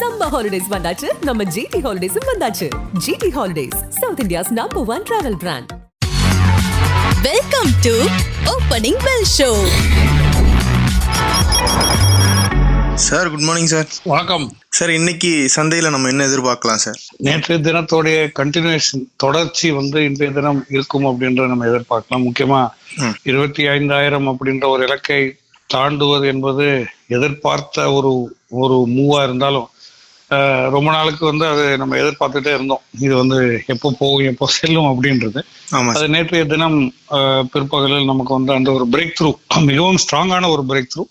Summer holidays வந்தாச்சு. நம்ம GT ஹாலிடேஸும் வந்தாச்சு. GT holidays South India's number one travel brand welcome to opening bell show sir good morning sir வணக்கம். Sir இன்னைக்கு சந்தையில நம்ம என்ன எதிர்பார்க்கலாம் சார் நேற்றைய தினத்தோடைய கண்டினியூஷன் தொடர்ச்சி வந்து இன்றைய தினம் இருக்கும் அப்படின்ற நம்ம எதிர்பார்க்கலாம். முக்கியமா. இருபத்தி ஐந்தாயிரம் அப்படின்ற ஒரு இலக்கை தாண்டுவது என்பது எதிர்பார்த்த ஒரு ஒரு மூவா இருந்தாலும் ரொம்ப நாளுக்கு வந்து அது நம்ம எதிர்பார்த்துட்டே இருந்தோம். இது வந்து எப்போ போகும் எப்போ செல்லும் அப்படின்றது. அது நேற்றைய தினம் பிற்பகலில் நமக்கு வந்து அந்த ஒரு பிரேக் த்ரூ மிகவும் ஸ்ட்ராங்கான ஒரு பிரேக் த்ரூ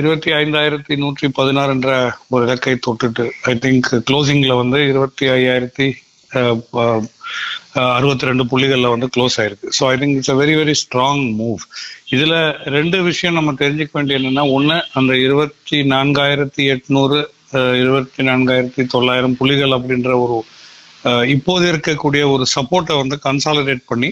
இருபத்தி ஐந்தாயிரத்தி நூற்றி பதினாறு என்ற ஒரு இலக்கை தொட்டுட்டு ஐ திங்க் க்ளோசிங்ல வந்து இருபத்தி ஐயாயிரத்தி அறுபத்தி ரெண்டு புள்ளிகள்ல வந்து க்ளோஸ் ஆயிருக்கு. So I think it's a very very strong move இதுல ரெண்டு விஷயம் நம்ம தெரிஞ்சுக்க வேண்டிய என்னன்னா ஒண்ணு அந்த இருபத்தி நான்காயிரத்தி எட்நூறு இருபத்தி நான்காயிரத்தி தொள்ளாயிரம் புள்ளிகள் அப்படின்ற ஒரு இப்போது இருக்கக்கூடிய ஒரு சப்போர்ட்டை வந்து கன்சாலிடேட் பண்ணி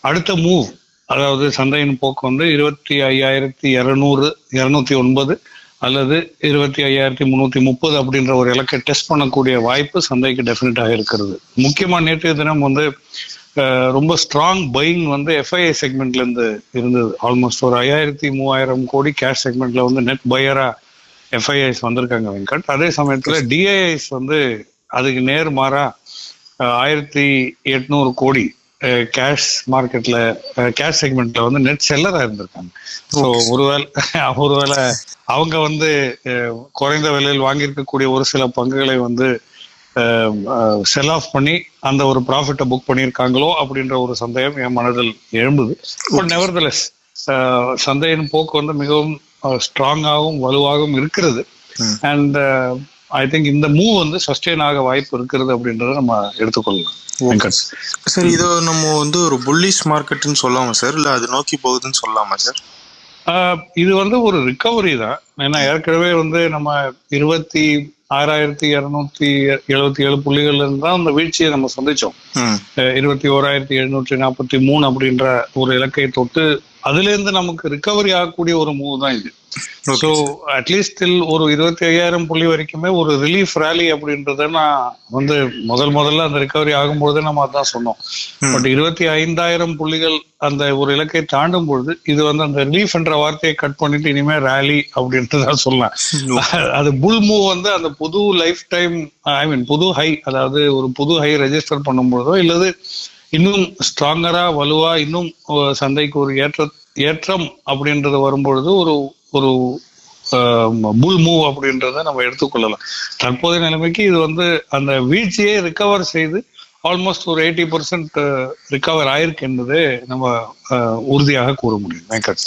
அடுத்த மூவ் அதாவது சந்தையின் போக்கு வந்து இருபத்தி ஐயாயிரத்தி இரநூறு இரநூத்தி ஒன்பது அல்லது இருபத்தி ஐயாயிரத்தி முந்நூற்றி முப்பது அப்படின்ற ஒரு இலக்கை டெஸ்ட் பண்ணக்கூடிய வாய்ப்பு சந்தைக்கு டெஃபினட்டாக இருக்கிறது. முக்கியமாக நேற்றைய தினம் வந்து ரொம்ப ஸ்ட்ராங் பையிங் வந்து எஃப்ஐஐ செக்மெண்ட்லேருந்து இருந்தது. ஆல்மோஸ்ட் ஒரு ஐயாயிரத்தி மூவாயிரம் கோடி கேஷ் செக்மெண்ட்டில் வந்து நெட் பையராக எஃப்ஐஐஸ் வந்திருக்காங்க வெங்கட். அதே சமயத்துல டிஐஐஸ் வந்து அதுக்கு நேர்மாறா அஹ், ஆயிரத்தி எட்நூறு கோடி கேஷ் மார்க்கெட்ல கேஷ் செக்மெண்ட்ல வந்து நெட் செல்லரா இருந்திருக்காங்க. ஸோ ஒருவேளை ஒருவேளை அவங்க வந்து குறைந்த விலையில் வாங்கியிருக்கக்கூடிய ஒரு சில பங்குகளை வந்து செல் ஆஃப் பண்ணி அந்த ஒரு ப்ராஃபிட்டை புக் பண்ணியிருக்காங்களோ அப்படின்ற ஒரு சந்தேகம் என் மனதில் எழும்புது. பட் நெவர்தலெஸ் சந்தையின் போக்கு வந்து மிகவும் ஸ்ட்ராங்காகவும் வலுவாகவும் இருக்கிறது. அண்ட் ஐ திங்க் இந்த மூவ் வந்து சஸ்டெயின் ஆக வாய்ப்பு இருக்கிறது அப்படின்றத நம்ம எடுத்துக்கொள்ளலாம். சார் இது நம்ம வந்து ஒரு புல்லிஷ் மார்க்கெட்னு சொல்லாமா சார் இல்ல அது நோக்கி போகுதுன்னு சொல்லலாமா சார் ஆஹ் இது வந்து ஒரு ரிகவரி தான். ஏன்னா ஏற்கனவே வந்து நம்ம இருபத்தி ஆறாயிரத்தி இருநூத்தி எழுபத்தி ஏழு புள்ளிகள்ல இருந்து தான் அந்த வீழ்ச்சியை நம்ம சந்திச்சோம். இருபத்தி ஓராயிரத்தி எழுநூற்றி நாற்பத்தி மூணு அப்படின்ற ஒரு இலக்கை தொட்டு அதுல இருந்து நமக்கு ரிகவரி ஆகக்கூடிய ஒரு மூவ் தான் இது. ஸோ அட்லீஸ்ட் டில் ஒரு இருபத்தி ஐயாயிரம் புள்ளி வரைக்குமே ஒரு ரிலீஃப் ரேலி அப்படின்றத நான் வந்து முதல் முதல்ல அந்த ரிகவரி ஆகும்பொழுது நம்ம அதான் சொன்னோம். பட் இருபத்தி ஐந்தாயிரம் புள்ளிகள் அந்த ஒரு இலக்கை தாண்டும் பொழுது இது வந்து அந்த ரிலீஃப் என்ற வார்த்தையை கட் பண்ணிட்டு இனிமே ரேலி அப்படின்ட்டு தான் சொல்லலாம் அது புல் மூவ் வந்து அந்த புது லைஃப் டைம் ஐ மீன் புது ஹை அதாவது ஒரு புது ஹை ரெஜிஸ்டர் பண்ணும்பொழுதோ இல்லது இன்னும் ஸ்ட்ராங்கரா வலுவா இன்னும் சந்தைக்கு ஒரு ஏற்ற ஏற்றம் அப்படின்றது வரும்பொழுது ஒரு ஒரு புல் மூவ் அப்படின்றத நம்ம எடுத்துக்கொள்ளலாம். தற்போதைய நிலைமைக்கு இது வந்து அந்த வீழ்ச்சியை ரிகவர் செய்து ஆல்மோஸ்ட் ஒரு எயிட்டி பர்சன்ட் ரிகவர் ஆயிருக்கு என்பது நம்ம உறுதியாக கூற முடியும். வெங்கட்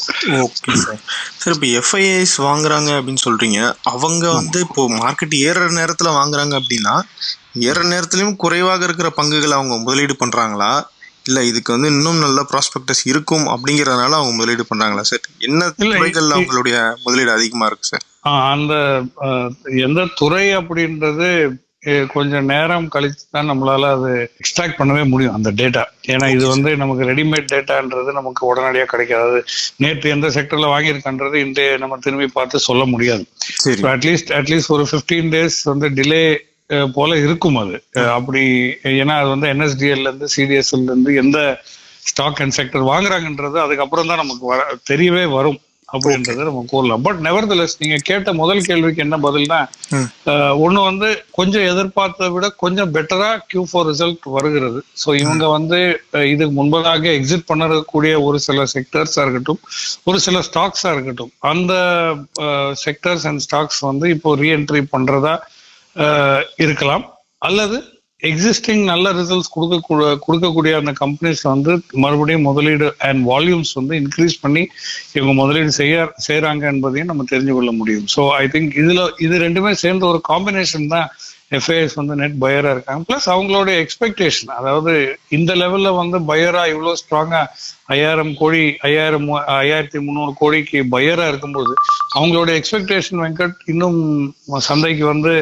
ஓகே சார் சார் இப்போ எஃப்ஐஐஸ் வாங்குறாங்க அப்படின்னு சொல்றீங்க. அவங்க வந்து இப்போ மார்க்கெட் ஏறுற நேரத்துல வாங்குறாங்க அப்படின்னா ஏறுற நேரத்துலயும் குறைவாக இருக்கிற பங்குகள் அவங்க முதலீடு பண்றாங்களா? இல்ல இதுக்கு வந்து இன்னும் நல்ல ப்ராஸ்பெக்டஸ் இருக்கும் அப்படிங்கறதுனால அவங்க முதலீடு பண்றாங்களா சார் என்ன துறைகள்ல அவங்களுடைய முதலீடு அதிகமா இருக்கு சார் அந்த எந்த துறை அப்படின்றது கொஞ்சம் நேரம் கழிச்சு தான் நம்மளால அது எக்ஸ்ட்ராக்ட் பண்ணவே முடியும் அந்த டேட்டா ஏன்னா இது வந்து நமக்கு ரெடிமேட் டேட்டான்றது நமக்கு உடனடியாக கிடைக்காது. நேற்று எந்த செக்டர்ல வாங்கியிருக்கான்றது இன்றைய நம்ம திரும்பி பார்த்து சொல்ல முடியாது. அட்லீஸ்ட் அட்லீஸ்ட் ஒரு ஃபிஃப்டீன் டேஸ் வந்து டிலே போல இருக்கும் அது. அப்படி ஏன்னா அது வந்து என்எஸ்டிஎல்ல இருந்து சிடிஎஸ்எல்ல இருந்து எந்த ஸ்டாக் அண்ட் செக்டர் வாங்குறாங்கன்றது அதுக்கப்புறம் தான் நமக்கு வர தெரியவே வரும் அப்படின்றத நம்ம கூறலாம். பட் நெவர்தலெஸ் நீங்க கேட்ட முதல் கேள்விக்கு என்ன பதில்னா. ஒன்று வந்து கொஞ்சம் எதிர்பார்த்ததை விட கொஞ்சம் பெட்டரா Q4 ஃபோர் ரிசல்ட் வருகிறது. ஸோ இவங்க வந்து இதுக்கு முன்பதாக எக்ஸிட் பண்ணக்கூடிய ஒரு சில செக்டர்ஸா இருக்கட்டும் ஒரு சில ஸ்டாக்ஸா இருக்கட்டும் அந்த செக்டர்ஸ் அண்ட் ஸ்டாக்ஸ் வந்து இப்போ ரீஎன்ட்ரி பண்றதா இருக்கலாம். அல்லது எக்ஸிஸ்டிங் நல்ல ரிசல்ட்ஸ் கொடுக்க கொடுக்கக்கூடிய அந்த கம்பெனிஸ் வந்து மறுபடியும் முதலீடு அண்ட் வால்யூம்ஸ் வந்து இன்க்ரீஸ் பண்ணி இவங்க முதலீடு செய்ய செய்கிறாங்க என்பதையும் நம்ம தெரிஞ்சு கொள்ள முடியும். ஸோ ஐ திங்க் இதில் இது ரெண்டுமே சேர்ந்த ஒரு காம்பினேஷன் தான் எஃப்ஐஎஸ் வந்து நெட் பயராக இருக்காங்க. ப்ளஸ் அவங்களோட எக்ஸ்பெக்டேஷன் அதாவது இந்த லெவலில் வந்து பயராக இவ்வளோ ஸ்ட்ராங்காக ஐயாயிரம் கோடி ஐயாயிரம் ஐயாயிரத்தி முந்நூறு கோடிக்கு பயராக இருக்கும்போது அவங்களோட எக்ஸ்பெக்டேஷன் வெங்கட் இன்னும் சந்தைக்கு வந்து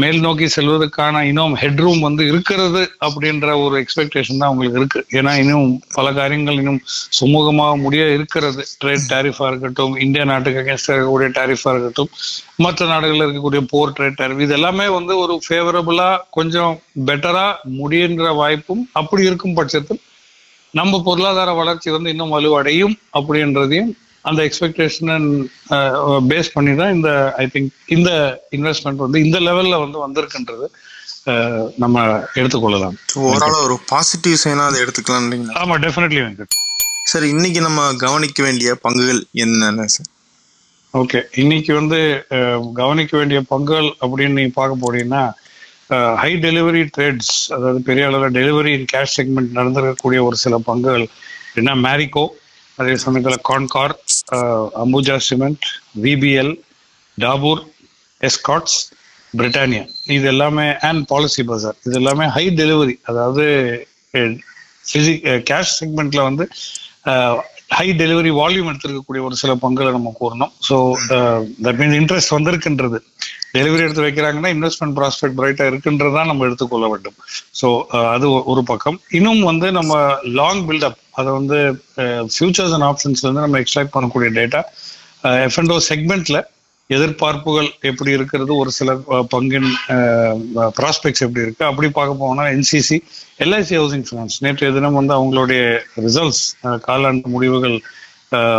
மேல் நோக்கி செல்வதற்கான இன்னும் ஹெட்ரூம் வந்து இருக்கிறது அப்படின்ற ஒரு எக்ஸ்பெக்டேஷன் தான் அவங்களுக்கு இருக்கு. ஏன்னா இன்னும் பல காரியங்கள் இன்னும் சுமூகமாக முடிய இருக்கிறது. ட்ரேட் டேரிஃபா இருக்கட்டும் இந்திய நாட்டுக்கு அகேன்ஸ்ட் இருக்கக்கூடிய டேரிஃபா இருக்கட்டும் மற்ற நாடுகளில் இருக்கக்கூடிய போர் ட்ரேட் டேரிஃப் இது எல்லாமே வந்து ஒரு ஃபேவரபிளா கொஞ்சம் பெட்டரா முடியுன்ற வாய்ப்பும் அப்படி இருக்கும் பட்சத்தில் நம்ம பொருளாதார வளர்ச்சி வந்து இன்னும் வலுவடையும் அப்படின்றதையும் அந்த எக்ஸ்பெக்டேஷனை பேஸ் பண்ணி தான் இந்த ஐ திங்க் இந்த இன்வெஸ்ட்மெண்ட் வந்து இந்த லெவல்ல வந்து வந்திருக்குன்றது நம்ம எடுத்துக்கொள்ளலாம். ஓவரால் ஒரு பாசிட்டிவ் சைனா அதை எடுத்துக்கலாம்ன்றீங்களா ஆமா டெஃபினெட்லி வெங்கட். சார் இன்னைக்கு நம்ம கவனிக்க வேண்டிய பங்குகள் என்னென்ன சார்? ஓகே இன்னைக்கு வந்து கவனிக்க வேண்டிய பங்குகள் அப்படின்னு நீங்க பார்க்க போனீங்கன்னா ஹை டெலிவரி ட்ரேட்ஸ் அதாவது பெரிய அளவில் டெலிவரி கேஷ் செக்மெண்ட் நடந்திருக்கக்கூடிய ஒரு சில பங்குகள் என்ன மேரிகோ அதே சமயத்தில் Concor Ambuja cement VBL Dabur Escorts Britannia இது எல்லாமே அண்ட் பாலிசி பஜார் இது எல்லாமே ஹை டெலிவரி அதாவது பிசிக் கேஷ் செக்மெண்ட்ல வந்து ஹை டெலிவரி வால்யூம் எடுத்திருக்கக்கூடிய ஒரு சில பங்குகளை நம்ம கூறணும். ஸோ தட் மீன்ஸ் இன்ட்ரெஸ்ட் வந்திருக்குன்றது. டெலிவரி எடுத்து வைக்கிறாங்கன்னா இன்வெஸ்ட்மெண்ட் ப்ராஸ்பெக்ட் பிரைட்டா இருக்குன்றதா நம்ம எடுத்துக்கொள்ள வேண்டும். ஸோ அது ஒரு பக்கம். இன்னும் வந்து நம்ம லாங் பில்டப் அதை வந்து ஃபியூச்சர்ஸ் அண்ட் ஆப்ஷன்ஸ்ல இருந்து நம்ம எக்ஸ்ட்ராக்ட் பண்ணக்கூடிய டேட்டா எஃப்என்டோ செக்மெண்ட்ல எதிர்பார்ப்புகள் எப்படி இருக்கிறது ஒரு சில பங்கின் ப்ராஸ்பெக்ட்ஸ் எப்படி இருக்கு அப்படி பார்க்க போனா என்சிசி எல்ஐசி ஹவுசிங் ஃபினான்ஸ் நேற்றைய தினம் வந்து அவங்களுடைய ரிசல்ட்ஸ் காலாண்டு முடிவுகள்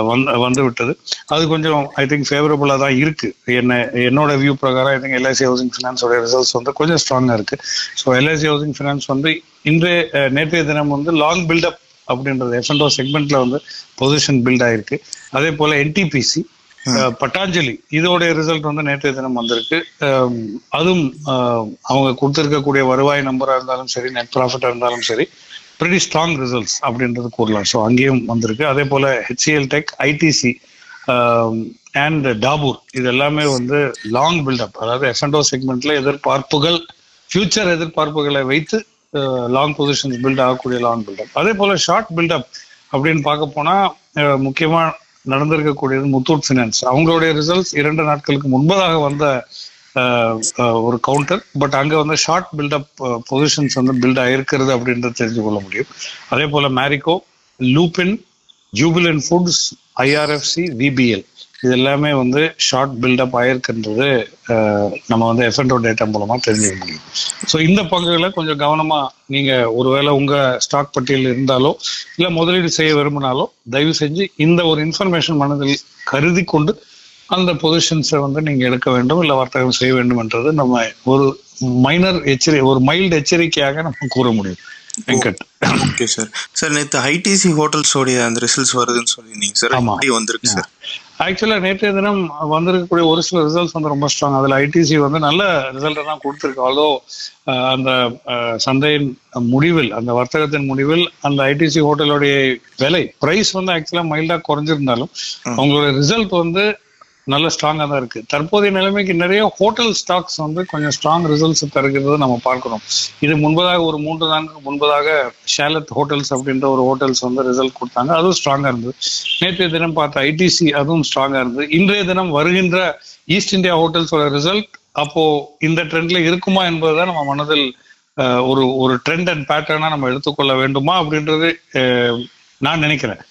வந்து வந்து விட்டது அது கொஞ்சம் ஐ திங்க் ஃபேவரபுளாக தான் இருக்கு. என்ன என்னோட வியூ பிரகாரம் ஐ திங்க் எல்ஐசி ஹவுசிங் ஃபினான்ஸோட ரிசல்ட்ஸ் வந்து கொஞ்சம் ஸ்ட்ராங்காக இருக்கு. ஸோ எல்ஐசி ஹவுசிங் ஃபினான்ஸ் வந்து இன்றைய நேற்றைய தினம் வந்து லாங் பில்டப் அப்படின்றது எஃப்என்டோ செக்மெண்ட்ல வந்து பொசிஷன் பில்ட் ஆயிருக்கு. அதே போல என்டிபிசி பட்டாஞ்சலி இதோடைய ரிசல்ட் வந்து நேற்றைய தினம் வந்திருக்கு. அதுவும் அவங்க கொடுத்திருக்கக்கூடிய வருவாய் நம்பரா இருந்தாலும் சரி நெட் ப்ராஃபிட்டா இருந்தாலும் சரி pretty ஸ்ட்ராங் ரிசல்ட்ஸ் அப்படின்றது கூறலாம். ஸோ அங்கேயும் வந்திருக்கு. அதே போல HCL tech ITC and Dabur இது எல்லாமே வந்து லாங் பில்டப் அதாவது எஃப்என்டோ செக்மெண்ட்ல எதிர்பார்ப்புகள் ஃபியூச்சர் எதிர்பார்ப்புகளை வைத்து லாங் பொசிஷன்ஸ் பில்ட் ஆகக்கூடிய லாங் பில்டப் அதே போல ஷார்ட் பில்டப் அப்படின்னு பார்க்க போனா முக்கியமாக முக்கியமா நடந்திருக்கக்கூடியது முத்தூட் ஃபினான்ஸ் அவங்களுடைய ரிசல்ட்ஸ் இரண்டு நாட்களுக்கு முன்பதாக வந்த ஒரு கவுண்டர் பட் அங்கே வந்து ஷார்ட் பில்டப் பொசிஷன்ஸ் வந்து பில்ட் ஆகிருக்கிறது அப்படின்றது தெரிஞ்சு கொள்ள முடியும். அதே போல Marico Lupin Jubilant foods IRFC VBL இது எல்லாமே வந்து ஷார்ட் பில்டப் ஆயிருக்குன்றது நம்ம வந்து எஃப்என்டோ டேட்டா மூலமா தெரிஞ்சுக்க முடியும். ஸோ இந்த பங்குகளை கொஞ்சம் கவனமா நீங்க ஒருவேளை உங்க ஸ்டாக் பட்டியல் இருந்தாலோ இல்லை முதலீடு செய்ய விரும்பினாலோ தயவு செஞ்சு இந்த ஒரு இன்ஃபர்மேஷன் மனதில் கருதி கொண்டு அந்த பொசிஷன்ஸை வந்து நீங்க எடுக்க வேண்டும் இல்ல வர்த்தகம் செய்ய வேண்டும் என்றது நம்ம ஒரு மைனர் எச்சரி ஒரு மைல்டு எச்சரிக்கையாக நம்ம கூற முடியும். வெங்கட். ஓகே சார் சார் நேற்று ஐடிசி ஹோட்டல்ஸோடைய அந்த ரிசல்ட்ஸ் வருதுன்னு சொல்லியிருந்தீங்க சார் ஆமா. எப்படி வந்திருக்கு சார் ஆக்சுவலா நேற்றைய தினம் வந்திருக்கக்கூடிய ஒரு சில ரிசல்ட்ஸ் வந்து ரொம்ப ஸ்ட்ராங் அதுல ஐடிசி வந்து நல்ல ரிசல்ட் தான் கொடுத்துருக்கு. ஆல்தோ அந்த சந்தையின் முடிவில் அந்த வர்த்தகத்தின் முடிவில் அந்த ஐடிசி ஹோட்டலுடைய விலை பிரைஸ் வந்து ஆக்சுவலா மைல்டா குறைஞ்சிருந்தாலும் அவங்களோட ரிசல்ட் வந்து நல்ல ஸ்ட்ராங்காக தான் இருக்கு. தற்போதைய நிலைமைக்கு நிறைய ஹோட்டல் ஸ்டாக்ஸ் வந்து கொஞ்சம் ஸ்ட்ராங் ரிசல்ட்ஸ் தருகிறது நம்ம பார்க்கணும். இது முன்பதாக ஒரு மூன்று நான்கு முன்பதாக ஷேலத் ஹோட்டல்ஸ் அப்படின்ற ஒரு ஹோட்டல்ஸ் வந்து ரிசல்ட் கொடுத்தாங்க. அதுவும் ஸ்ட்ராங்காக இருந்தது. நேற்றைய தினம் பார்த்த ஐடிசி அதுவும் ஸ்ட்ராங்காக இருந்தது. இன்றைய தினம் வருகின்ற ஈஸ்ட் இந்தியா ஹோட்டல்ஸோட ரிசல்ட் அப்போ இந்த ட்ரெண்ட்ல இருக்குமா என்பதுதான் நம்ம மனதில் ஒரு ஒரு ட்ரெண்ட் அண்ட் பேட்டர்னா நம்ம எடுத்துக்கொள்ள வேண்டுமா அப்படின்றது நான் நினைக்கிறேன்.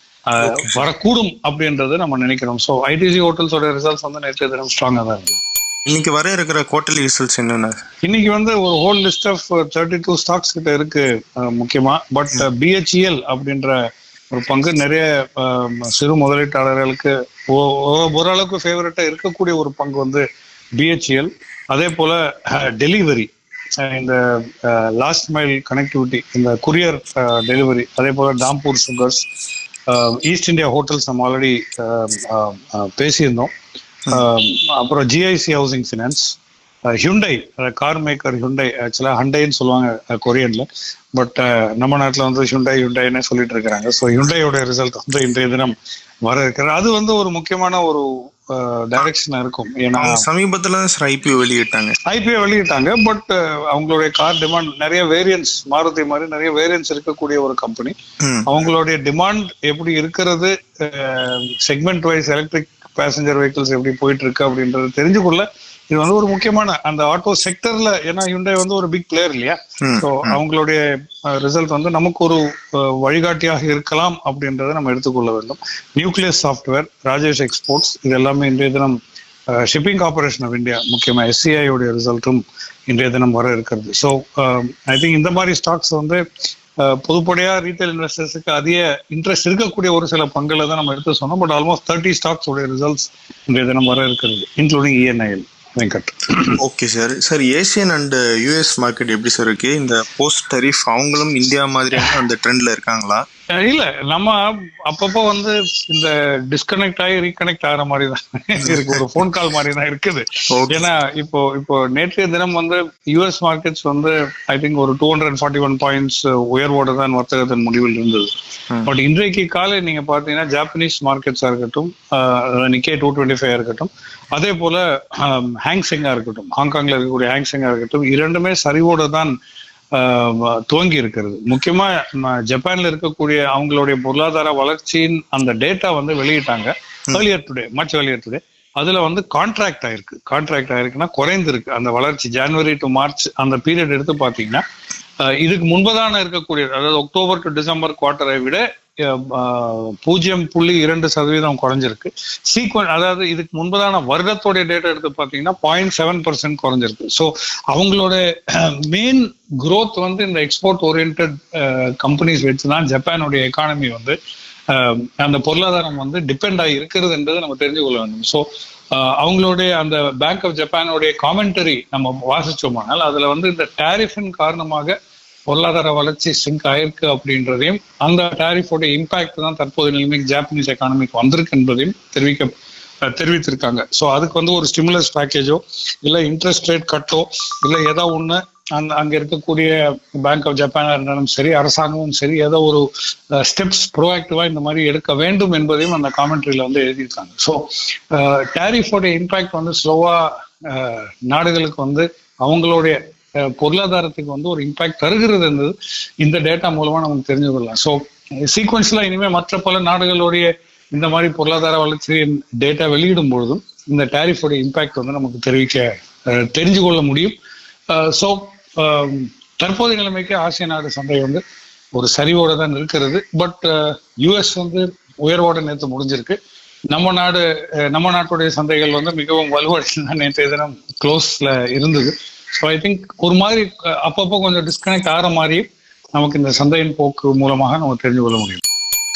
வரக்கூடும் அப்படின்றது நம்ம நினைக்கிறோம். ஸோ ஐடிசி ஹோட்டல்ஸோட ரிசல்ட்ஸ் வந்து நேற்றைய தினம் ஸ்ட்ராங்கா தான் இருந்தது. இன்னைக்கு வர இருக்கிற குவார்டர்லி ரிசல்ட்ஸ் என்னென்ன? இன்னைக்கு வந்து ஒரு whole list of thirty two stocks கிட்ட இருக்கு முக்கியமா. பட் பிஹெச்இஎல் அப்படின்ற ஒரு பங்கு நிறைய சிறு முதலீட்டாளர்களுக்கு ஓரளவுக்கு ஃபேவரட்டா இருக்கக்கூடிய ஒரு பங்கு வந்து பிஹெச்இஎல் அதே போல டெலிவரி இந்த லாஸ்ட் மைல் கனெக்டிவிட்டி இந்த குரியர் டெலிவரி அதே போல Dhampur sugars East India hotels நம்ம ஆல்ரெடி பேசியிருந்தோம். அப்புறம் GIC housing finance Hyundai car maker Hyundai ஆக்சுவலாக ஹண்டைன்னு சொல்லுவாங்க கொரியனில் கொரியன்ல பட் நம்ம நாட்டில் வந்து ஹியூண்டை ஹியூண்டைன்னு சொல்லிட்டு இருக்கிறாங்க ஸோ ஹியூண்டையோட ரிசல்ட் வந்து இன்றைய தினம் வர இருக்கிற அது வந்து ஒரு முக்கியமான ஒரு டைரக்ஷனா இருக்கும். ஏன்னா சமீபத்துல ஐபிஓ வெளியிட்டாங்க. ஐபிஓ வெளியிட்டாங்க பட் அவங்களுடைய கார் டிமாண்ட் நிறைய வேரியன்ஸ் மாருதி மாதிரி நிறைய வேரியன்ஸ் இருக்கக்கூடிய ஒரு கம்பெனி அவங்களுடைய டிமாண்ட் எப்படி இருக்கிறது segment wise electric passenger vehicles எப்படி போயிட்டு இருக்கு அப்படின்றது தெரிஞ்சுக்கொள்ள இது வந்து ஒரு முக்கியமான அந்த ஆட்டோ செக்டர்ல ஏன்னா ஹியூண்டை வந்து ஒரு பிக் பிளேயர் இல்லையா? ஸோ அவங்களுடைய ரிசல்ட் வந்து நமக்கு ஒரு வழிகாட்டியாக இருக்கலாம் அப்படின்றத நம்ம எடுத்துக்கொள்ள வேண்டும். நியூக்ளியஸ் சாஃப்ட்வேர் ராஜேஷ் எக்ஸ்போர்ட்ஸ் இது எல்லாமே இன்றைய தினம் ஷிப்பிங் கார்பரேஷன் ஆஃப் இந்தியா முக்கியமாக எஸ்சிஐ உடைய ரிசல்ட்டும் இன்றைய தினம் வர இருக்கிறது. ஸோ ஐ திங்க் இந்த மாதிரி ஸ்டாக்ஸ் வந்து அஹ், பொதுப்படையா ரீட்டைல் இன்வெஸ்டர்ஸுக்கு அதிக இன்ட்ரெஸ்ட் இருக்கக்கூடிய ஒரு சில பங்குல தான் நம்ம எடுத்து சொன்னோம். பட் ஆல்மோஸ்ட் தேர்ட்டி ஸ்டாக்ஸ் உடைய ரிசல்ட்ஸ் இன்றைய தினம் வர இருக்கிறது including ENIL Venkat okay sir sir Asian and US market எப்படி சார் இருக்கு? இந்த போஸ்ட் டரிஃப் அவங்களும் இந்தியா மாதிரியான அந்த ட்ரெண்ட்ல இருக்காங்களா? இல்ல நம்ம அப்பப்போ வந்து இந்த டிஸ்கனெக்ட் ஆகி ரீகனெக்ட் ஆகிற மாதிரி தான் இருக்கு. ஒரு ஃபோன் கால் மாதிரி தான் இருக்குது. ஏன்னா இப்போ இப்போ நேற்றைய தினம் வந்து யுஎஸ் மார்க்கெட்ஸ் வந்து ஐ திங்க் ஒரு two hundred forty one points உயர்வோடு தான் வர்த்தகத்தின் முடிவில் இருந்தது. பட் இன்றைக்கு காலை நீங்க பாத்தீங்கன்னா ஜாப்பனீஸ் மார்க்கெட்ஸா இருக்கட்டும் நிக்கே டூ டுவெண்ட்டி ஃபைவ் இருக்கட்டும் அதே போல ஹேங்ஸிங்கா இருக்கட்டும் ஹாங்காங்ல இருக்கக்கூடிய ஹேங்ஸிங்கா இருக்கட்டும் இரண்டுமே சரிவோட தான் துவங்கி இருக்கிறது. முக்கியமா ஜப்பான்ல இருக்கக்கூடிய அவங்களுடைய பொருளாதார வளர்ச்சியின் அந்த டேட்டா வந்து வெளியிட்டாங்க. Earlier today much earlier today அதுல வந்து கான்ட்ராக்ட் ஆயிருக்கு. கான்ட்ராக்ட் ஆயிருக்குன்னா குறைந்திருக்கு. அந்த வளர்ச்சி ஜனவரி டு மார்ச் அந்த பீரியட் எடுத்து பாத்தீங்கன்னா இதுக்கு முன்பதான இருக்கக்கூடிய அதாவது அக்டோபர் டு டிசம்பர் குவார்ட்டரை விட பூஜ்ஜியம் புள்ளி இரண்டு சதவீதம் குறைஞ்சிருக்கு. சீக்வன் அதாவது இதுக்கு முன்பதான வருடத்தோடைய டேட்டா எடுத்து பார்த்தீங்கன்னா பாயிண்ட் செவன் பர்சன்ட் குறைஞ்சிருக்கு. ஸோ அவங்களோட மெயின் குரோத் வந்து இந்த எக்ஸ்போர்ட் ஓரியன்ட் கம்பெனிஸ் வச்சு தான் ஜப்பானுடைய எக்கானமி வந்து அந்த பொருளாதாரம் வந்து டிபெண்ட் ஆகி இருக்கிறது என்பதை நம்ம தெரிஞ்சு கொள்ள வேண்டும். ஸோ அவங்களுடைய அந்த பேங்க் ஆஃப் ஜப்பானுடைய காமெண்டரி நம்ம வாசிச்சோமானால் அதுல வந்து இந்த டேரிஃபின் காரணமாக பொருளாதார வளர்ச்சி சிங்க் ஆயிருக்கு அப்படின்றதையும் அந்த டாரிஃபோட இம்பாக்ட் தான் தற்போது நிலைமைக்கு ஜாப்பனீஸ் எக்கானமிக்கு வந்திருக்கு என்பதையும் தெரிவிக்க தெரிவித்திருக்காங்க. ஸோ அதுக்கு வந்து ஒரு ஸ்டிமுலஸ் பேக்கேஜோ இல்லை இன்ட்ரெஸ்ட் ரேட் கட்டோ இல்லை ஏதோ ஒன்று அந்த அங்கே இருக்கக்கூடிய பேங்க் ஆஃப் ஜப்பானாக இருந்தாலும் சரி அரசாங்கமும் சரி ஏதோ ஒரு ஸ்டெப்ஸ் ப்ரோஆக்டிவாக இந்த மாதிரி எடுக்க வேண்டும் என்பதையும் அந்த காமெண்ட்ரியில் வந்து எழுதியிருக்காங்க. ஸோ டேரிஃபோட இம்பாக்ட் வந்து ஸ்லோவாக நாடுகளுக்கு வந்து அவங்களுடைய பொருளாதாரத்துக்கு வந்து ஒரு இம்பாக்ட் தருகிறது என்பது இந்த டேட்டா மூலமா நமக்கு தெரிஞ்சு கொள்ளலாம். ஸோ சீக்வன்ஸ்ல இனிமே மற்ற பல நாடுகளுடைய இந்த மாதிரி பொருளாதார வளர்ச்சியின் டேட்டா வெளியிடும் பொழுதும் இந்த டேரிஃபோட இம்பாக்ட் வந்து நமக்கு தெரிவிக்க தெரிஞ்சு கொள்ள முடியும். ஸோ தற்போதைய நிலைமைக்கு ஆசிய நாடு சந்தை வந்து ஒரு சரிவோட தான் இருக்கிறது. பட் யுஎஸ் வந்து உயர்வோட நேற்று முடிஞ்சிருக்கு. நம்ம நாடு நம்ம நாட்டுடைய சந்தைகள் வந்து மிகவும் வலுவடைந்து நேற்றைய தினம் க்ளோஸ்ல இருந்தது. ஸோ ஐ திங்க் ஒரு மாதிரி அப்பப்போ கொஞ்சம் டிஸ்கனெக்ட் ஆகிற மாதிரி நமக்கு இந்த சந்தையின் போக்கு மூலமாக நம்ம தெரிஞ்சு கொள்ள முடியும்.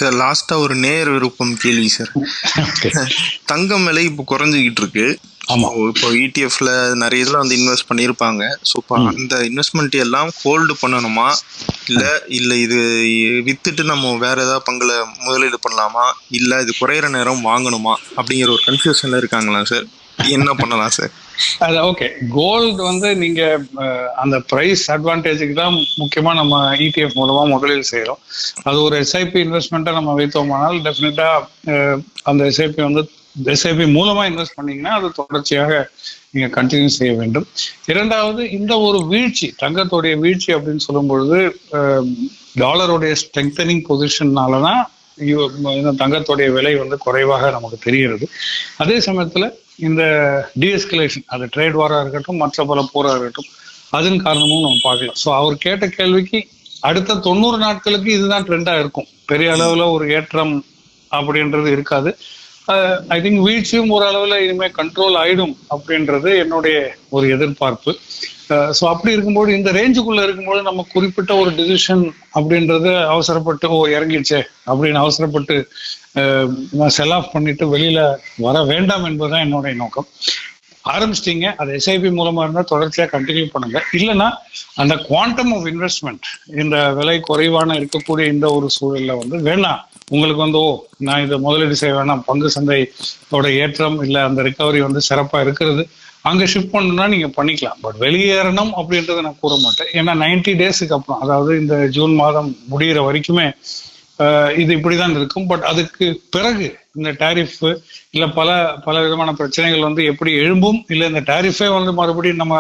சார் லாஸ்டா ஒரு நேர் விருப்பம் கேள்வி சார். தங்கம் விலை இப்போ குறைஞ்சிக்கிட்டு இருக்கு. ஆமா. இப்போ இடிஎஃப்ல நிறைய இதுல வந்து இன்வெஸ்ட் பண்ணியிருப்பாங்க. ஸோ இப்போ அந்த இன்வெஸ்ட்மெண்ட் எல்லாம் ஹோல்டு பண்ணணுமா? இல்ல இல்ல இது வித்துட்டு நம்ம வேற ஏதாவது பங்குல முதலீடு பண்ணலாமா? இல்ல இது குறையிற நேரம் வாங்கணுமா? அப்படிங்கிற ஒரு கன்ஃபியூஷன்ல இருக்காங்களா சார்? என்ன பண்ணலாம் சார் அது ஓகே கோல்டு வந்து நீங்க அந்த பிரைஸ் அட்வான்டேஜுக்கு தான் முக்கியமா நம்ம இடிஎஃப் மூலமா முதலீடு செய்யறோம் அது ஒரு எஸ்ஐபி இன்வெஸ்ட்மெண்ட்டை நம்ம வைத்தோமானால் டெஃபினட்டா அந்த எஸ்ஐபி வந்து எஸ்ஐபி மூலமா இன்வெஸ்ட் பண்ணீங்கன்னா அது தொடர்ச்சியாக நீங்க கண்டினியூ செய்ய வேண்டும். இரண்டாவது இந்த ஒரு வீழ்ச்சி தங்கத்துடைய வீழ்ச்சி அப்படின்னு சொல்லும் பொழுது டாலருடைய ஸ்ட்ரெங்தனிங் பொசிஷன்னால தான் தங்கத்துடைய விலை வந்து குறைவாக நமக்கு தெரிகிறது. அதே சமயத்துல இந்த டிஎஸ்கலேஷன் அது ட்ரேட் வாரா இருக்கட்டும் மற்ற பல போராக இருக்கட்டும் அதன் காரணமும் நம்ம பார்க்கலாம். ஸோ அவர் கேட்ட கேள்விக்கு அடுத்த தொண்ணூறு நாட்களுக்கு இதுதான் ட்ரெண்டாக இருக்கும். பெரிய அளவில் ஒரு ஏற்றம் அப்படின்றது இருக்காது. ஐ திங்க் வீழ்ச்சியும் ஓரளவில் இனிமேல் கண்ட்ரோல் ஆயிடும் அப்படின்றது என்னுடைய ஒரு எதிர்பார்ப்பு. ஸோ அப்படி இருக்கும்போது இந்த ரேஞ்சுக்குள்ள இருக்கும்போது நம்ம குறிப்பிட்ட ஒரு டிசிஷன் அப்படின்றது அவசரப்பட்டு ஓ இறங்கிடுச்சே அப்படின்னு அவசரப்பட்டு செல் ஆஃப் பண்ணிட்டு வெளியில வர வேண்டாம் என்பதுதான் என்னுடைய நோக்கம். ஆரம்பிச்சிட்டீங்க அது எஸ்ஐபி மூலமா இருந்தால் தொடர்ச்சியா கண்டினியூ பண்ணுங்க. இல்லைன்னா அந்த குவாண்டம் ஆஃப் இன்வெஸ்ட்மெண்ட் இந்த விலை குறைவான இருக்கக்கூடிய இந்த ஒரு சூழல்ல வந்து வேணாம். உங்களுக்கு வந்து ஓ நான் இதை முதலீடு செய்ய வேணாம். பங்கு சந்தையோட ஏற்றம் இல்லை அந்த ரிகவரி வந்து சிறப்பாக இருக்கிறது. அங்க ஷிஃப்ட் பண்ணணும்னா நீங்க பண்ணிக்கலாம். பட் வெளியேறணும் அப்படின்றத நான் கூற மாட்டேன். ஏன்னா 90 டேஸுக்கு அப்புறம் அதாவது இந்த ஜூன் மாதம் முடியிற வரைக்குமே இது இப்படிதான் இருக்கும். பட் அதுக்கு பிறகு இந்த டாரிஃப் இல்ல பல பல விதமான பிரச்சனைகள் வந்து எப்படி எழும்பும்? இல்ல இந்த டாரிஃபே வந்து மறுபடியும் நம்ம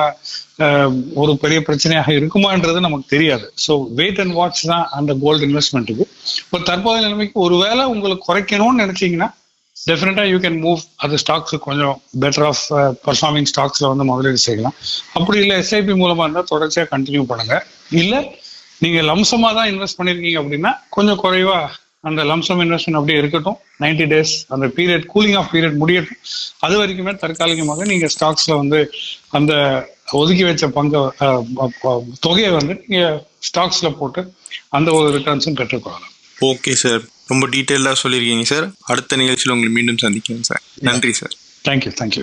அஹ், ஒரு பெரிய பிரச்சனையாக இருக்குமான்றது நமக்கு தெரியாது. ஸோ வெயிட் அண்ட் வாட்ச் தான் அந்த கோல்டு இன்வெஸ்ட்மெண்ட்டுக்கு இப்போ தற்போதைய நிலைமைக்கு ஒருவேளை உங்களுக்கு குறைக்கணும்னு நினைச்சீங்கன்னா டெஃபினட்டாக யூ கேன் மூவ் அது ஸ்டாக்ஸ் கொஞ்சம் பெட்டர் ஆஃப் பர்ஃபார்மிங் ஸ்டாக்ஸ்ல வந்து முதலீடு செய்யலாம். அப்படி இல்லை எஸ்ஐபி மூலமா இருந்தால் தொடர்ச்சியா கண்டினியூ பண்ணுங்க. இல்லை நீங்க லம்சமா தான் இன்வெஸ்ட் பண்ணிருக்கீங்க அப்படின்னா கொஞ்சம் குறைவா அந்த லம்சம் இன்வெஸ்ட்மெண்ட் அப்படியே இருக்கட்டும். 90 டேஸ் அந்த பீரியட் கூலிங் ஆஃப் பீரியட் முடியட்டும். அது வரைக்குமே தற்காலிகமாக நீங்க ஸ்டாக்ஸ்ல வந்து அந்த ஒதுக்கி வச்ச பங்கை தொகையை வந்து நீங்க ஸ்டாக்ஸ்ல போட்டு அந்த ஒரு ரிட்டர்ன்ஸும் பெற்றுக்கொள்ளலாம் ஓகே சார். ரொம்ப டீட்டெயிலாக சொல்லியிருக்கீங்க சார். அடுத்த நிகழ்ச்சியில் உங்களை மீண்டும் சந்திக்கிறேன் சார். நன்றி sir. Thank you thank you